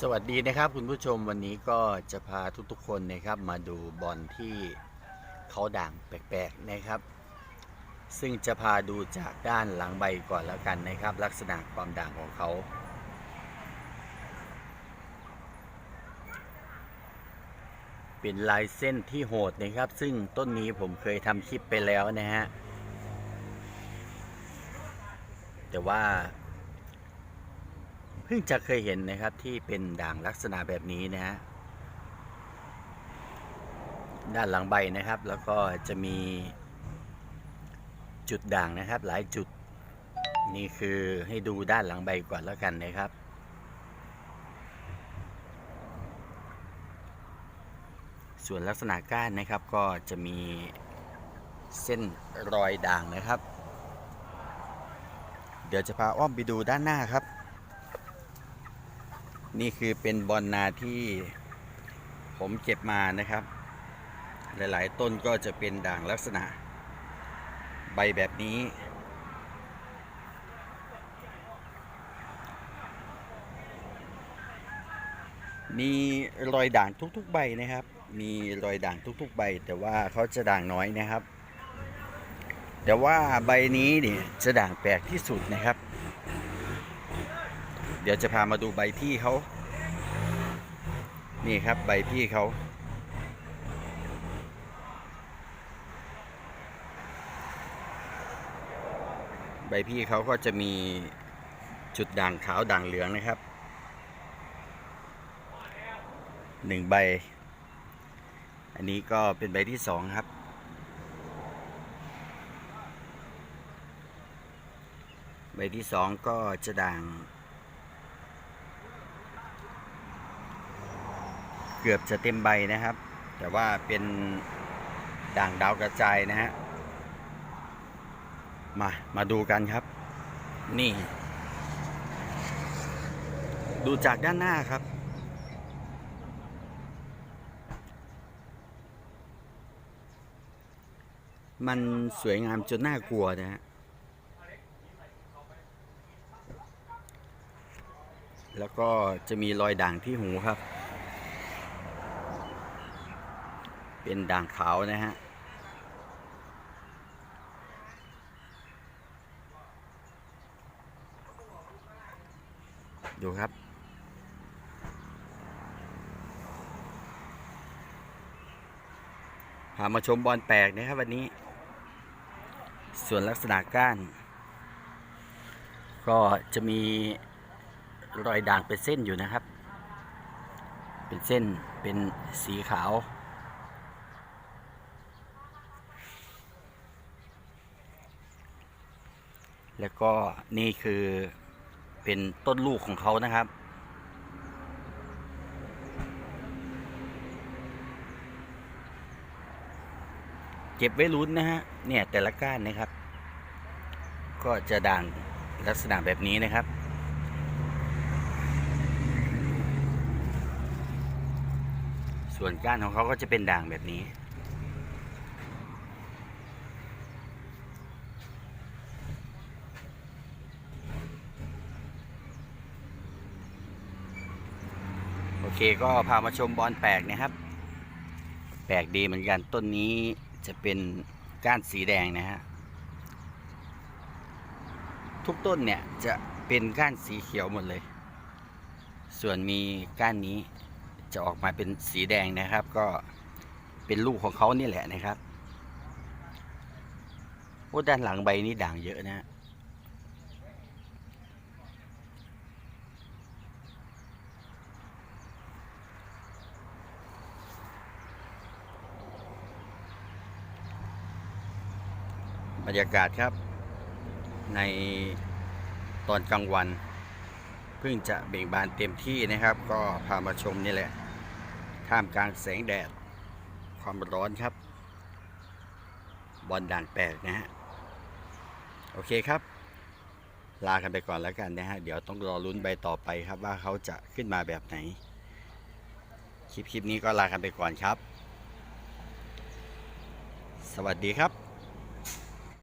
สวัสดีนะครับคุณผู้ชมวันนี้ก็จะพาทุกๆคนนะครับมาดูบอลที่เขาด่างแปลกๆนะครับ ซึ่งจะพาดูจากด้านหลังใบก่อนแล้วกันนะครับ ลักษณะความด่างของเขา เป็นลายเส้นที่โหดนะครับ ซึ่งต้นนี้ผมเคยทำคลิปไปแล้วนะฮะแต่ว่า เพิ่งจะเคยเห็นนะครับที่เป็นด่างลักษณะแบบนี้นะฮะด้านหลังใบนะครับ แล้วก็จะมีจุดด่างนะครับ หลายจุดนี่คือให้ดูด้านหลังใบก่อนแล้วกันนะครับ ส่วนลักษณะก้านนะครับก็จะมีเส้นรอยด่างนะครับ เดี๋ยวจะพาอ้อมไปดูด้านหน้าครับ นี่คือเป็นบอลนาที่ผมเก็บมานะครับ หลายๆ ต้นก็จะเป็นด่างลักษณะ ใบแบบนี้ มีรอยด่างทุกๆใบนะครับ มีรอยด่างทุกๆ ใบ แต่ว่าเขาจะด่างน้อยนะครับ แต่ว่าใบนี้เนี่ยจะด่างแปลกที่สุดนะครับ เดี๋ยวจะพามาดูใบพี่เขา นี่ครับใบพี่เขาใบพี่เขาก็จะมีจุดด่างขาวด่างเหลืองนะครับหนึ่งใบ อันนี้ก็เป็นใบที่สองครับ ใบที่สองก็จะด่าง เกือบจะเต็มใบนะครับ แต่ว่าเป็นด่างดาวกระจายนะฮะ มา มาดูกันครับ นี่ ดูจากด้านหน้าครับ มันสวยงามจนน่ากลัวนะฮะ แล้วก็จะมีรอยด่างที่หูครับ เป็นด่างขาวนะฮะ ดูครับ พามาชมบอลแปลกนะครับวันนี้ ส่วนลักษณะก้าน ก็จะมีรอยด่างเป็นเส้นอยู่นะครับ เป็นเส้นเป็นสีขาว แล้วก็นี่คือเป็นต้นลูกของเขานะครับ เก็บไว้ลุ้นนะฮะ เนี่ยแต่ละก้านนะครับ ก็จะด่างลักษณะแบบนี้นะครับส่วนก้านของเขาก็จะเป็นด่างแบบนี้ เคก็พามาชมบอลแปลกนะครับ แปลกดีเหมือนกันต้นนี้จะเป็นก้านสีแดงนะฮะทุกต้นเนี่ยจะเป็นก้านสีเขียวหมดเลย ส่วนมีก้านนี้จะออกมาเป็นสีแดงนะครับ ก็เป็นลูกของเขานี่แหละนะครับโอ้ด้านหลังใบนี้ด่างเยอะนะ บรรยากาศครับ ในตอนกลางวัน เพิ่งจะเบ่งบานเต็มที่นะครับ ก็พามาชมนี่แหละ ท่ามกลางแสงแดด ความร้อนครับ บอลด่านแปลกนะฮะ โอเคครับ ลากันไปก่อนแล้วกันนะฮะ เดี๋ยวต้องรอลุ้นใบต่อไปครับว่าเขาจะขึ้นมาแบบไหน คลิปคลิปนี้ก็ลากันไปก่อนครับ สวัสดีครับ